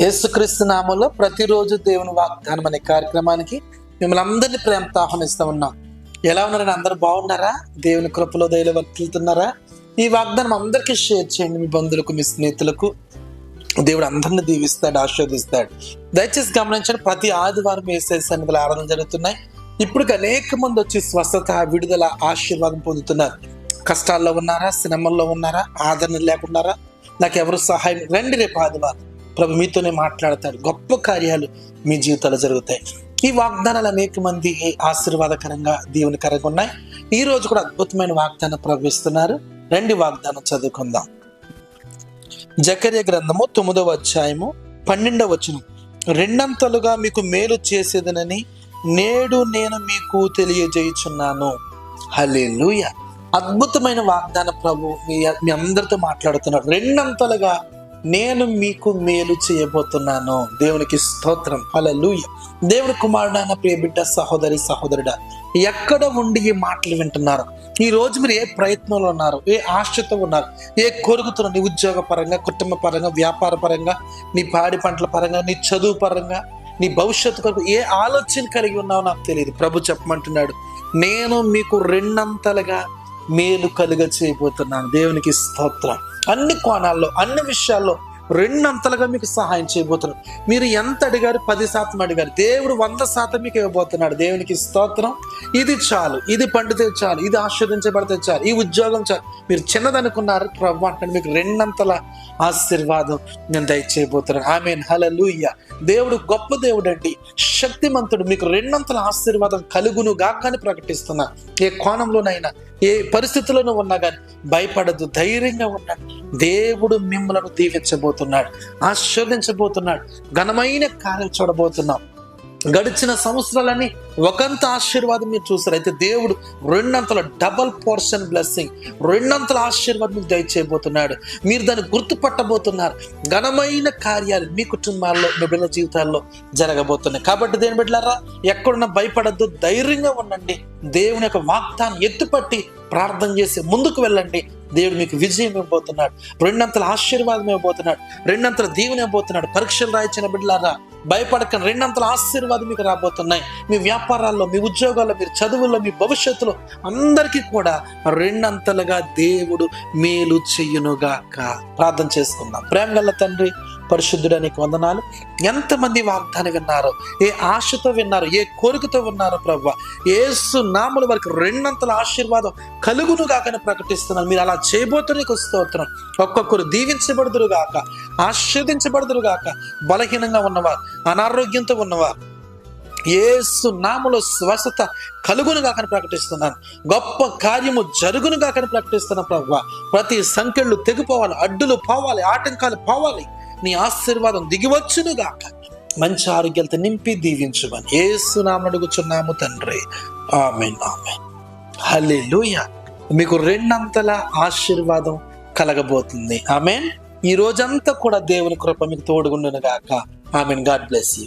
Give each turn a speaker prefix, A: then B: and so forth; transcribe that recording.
A: యేసుక్రీస్తు నామంలో ప్రతిరోజు దేవుని వాగ్దానం అనే కార్యక్రమానికి మిమ్మల్ని అందరినీ ప్రేమతో ఆహ్వానిస్తూ ఉన్నాం. ఎలా ఉన్నారని అందరు బాగున్నారా? దేవుని కృపలో దయలో వర్తిల్తున్నారా ఈ వాగ్దానం అందరికీ షేర్ చేయండి మీ బంధువులకు మీ స్నేహితులకు. దేవుడు అందరిని దీవిస్తాడు ఆశీర్వదిస్తాడు. దయచేసి గమనించండి ప్రతి ఆదివారం వేసే సన్నిధులు ఆరాధన జరుగుతున్నాయి. ఇప్పుడు అనేక మంది వచ్చి స్వస్థత విడుదల ఆశీర్వాదం పొందుతున్నారు. కష్టాల్లో ఉన్నారా? సినిమాల్లో ఉన్నారా? ఆదరణ లేకున్నారా నాకు ఎవరు సహాయం? రండి రేపు ఆదివారం. ప్రభు మీతోనే మాట్లాడతాడు గొప్ప కార్యాలు మీ జీవితాలు జరుగుతాయి. ఈ వాగ్దానాలు అనేక మంది ఆశీర్వాదకరంగా దీవెనకరంగా ఉన్నాయి. ఈ రోజు కూడా అద్భుతమైన వాగ్దానం ప్రవేశిస్తున్నారు రెండు వాగ్దానం చదువుకుందాం. జకర్య గ్రంథము తొమ్మిదవ అధ్యాయము పన్నెండవ వచనం. రెండంతలుగా మీకు మేలు చేసేదనని నేడు నేను మీకు తెలియజేయుచున్నాను. హలే అద్భుతమైన వాగ్దాన ప్రభు మీ అందరితో మాట్లాడుతున్నాడు రెండంతలుగా నేను మీకు మేలు చేయబోతున్నాను. దేవునికి స్తోత్రం. హల్లెలూయ. దేవుని కుమారుడు అన్న ప్రియ బిడ్డ సహోదరి సహోదరుడా ఎక్కడ ఉండి ఈ మాటలు వింటున్నారు? ఈ రోజు మీరు ఏ ప్రయత్నంలో ఉన్నారు? ఏ ఆశతో ఉన్నారు? ఏ కోరుకుతున్నారు నీ ఉద్యోగ పరంగా కుటుంబ పరంగా వ్యాపార పరంగా నీ పాడి పంటల పరంగా నీ చదువు పరంగా నీ భవిష్యత్తు కొరకు ఏ ఆలోచన కలిగి ఉన్నావో నాకు తెలియదు. ప్రభు చెప్పమంటున్నాడు నేను మీకు రెండంతలుగా మేలు కలుగ చేయబోతున్నాను దేవునికి స్తోత్రం. అన్ని కోణాల్లో అన్ని విషయాల్లో రెండంతలుగా మీకు సహాయం చేయబోతున్నాడు మీరు ఎంత అడిగారు? పది శాతం అడిగారు. దేవుడు వంద శాతం మీకు ఇవ్వబోతున్నాడు. దేవునికి స్తోత్రం. ఇది చాలు. ఇది పండితే చాలు. ఇది ఆస్వాదించబడితే చాలు. ఈ ఉద్యోగం చాలు. మీరు చిన్నదనుకున్నారు. ప్రభు అంటే మీకు రెండంతల ఆశీర్వాదం నేను దయచేయబోతున్నాను. ఆమె హలలుయ్య దేవుడు గొప్ప దేవుడు అండి శక్తిమంతుడు. మీకు రెండంతల ఆశీర్వాదం కలుగును గాకని ప్రకటిస్తున్నా. ఏ కోణంలోనైనా ఏ పరిస్థితుల్లోనూ ఉన్నా కానీ భయపడద్దు. ధైర్యంగా ఉండండి. దేవుడు మిమ్మలను దీవించబోతున్నాడు ఆశీర్వదించబోతున్నాడు ఘనమైన కార్యం చూడబోతున్నాం. గడిచిన సంవత్సరాలన్నీ ఒకంత ఆశీర్వాదం మీరు చూసారు అయితే దేవుడు రెండంతల డబల్ పోర్షన్ బ్లెస్సింగ్ రెండంతల ఆశీర్వాదం మీకు దయచేయబోతున్నాడు. మీరు దాన్ని గుర్తుపట్టబోతున్నారు. ఘనమైన కార్యాలు మీ కుటుంబాల్లో మీ బిడ్డల జీవితాల్లో జరగబోతున్నాయి. కాబట్టి దేని బిడ్డలారా ఎక్కడున్నా భయపడద్దు ధైర్యంగా ఉండండి. దేవుని యొక్క వాగ్దాన్ని ఎత్తుపట్టి ప్రార్థన చేసి ముందుకు వెళ్ళండి. దేవుడు మీకు విజయం ఇవ్వబోతున్నాడు. రెండంతల ఆశీర్వాదం ఇవ్వబోతున్నాడు. రెండంతల దీవెన ఇవ్వబోతున్నాడు. పరీక్షలు రాయించిన బిడ్డలారా భయపడకండి. రెండంతల ఆశీర్వాదం మీకు రాబోతున్నాయి. మీ వ్యాపారాల్లో మీ ఉద్యోగాల్లో మీరు చదువుల్లో మీ భవిష్యత్తులో అందరికీ కూడా రెండంతలుగా దేవుడు మేలు చెయ్యునుగాక ప్రార్థన చేసుకుందాం. ప్రేమ గల తండ్రి పరిశుద్ధుడానికి వందనాలు. ఎంతమంది వాగ్దానం విన్నారు? ఏ ఆశతో విన్నారో? ఏ కోరికతో ఉన్నారో ప్రభు ఏసు నాముల వారికి రెండంతల ఆశీర్వాదం కలుగును గాకని ప్రకటిస్తున్నాను. మీరు అలా చేయబోతున్న స్తోత్రం. ఒక్కొక్కరు దీవించబడుదురు గాక ఆశీర్దించబడుదురు గాక బలహీనంగా ఉన్నవారు అనారోగ్యంతో ఉన్నవారు ఏసు నామలో స్వస్థత కలుగును కాకని ప్రకటిస్తున్నాను. గొప్ప కార్యము జరుగును కానీ ప్రకటిస్తున్నాను ప్రభు ప్రతి సంఖ్యలు తెగిపోవాలి అడ్డులు పోవాలి ఆటంకాలు పోవాలి. నీ ఆశీర్వాదం దిగివచ్చును గాక మంచి ఆరోగ్యాలతో నింపి దీవించుమని ఏసు నామను అడుగుచున్నాము తండ్రి. ఆమె ఆమె లూయ మీకు రెండంతల ఆశీర్వాదం కలగబోతుంది. ఆమెన్. ఈ రోజంతా కూడా దేవుని కృప మీకు తోడుగుండును గాక ఆమెన్. God bless you.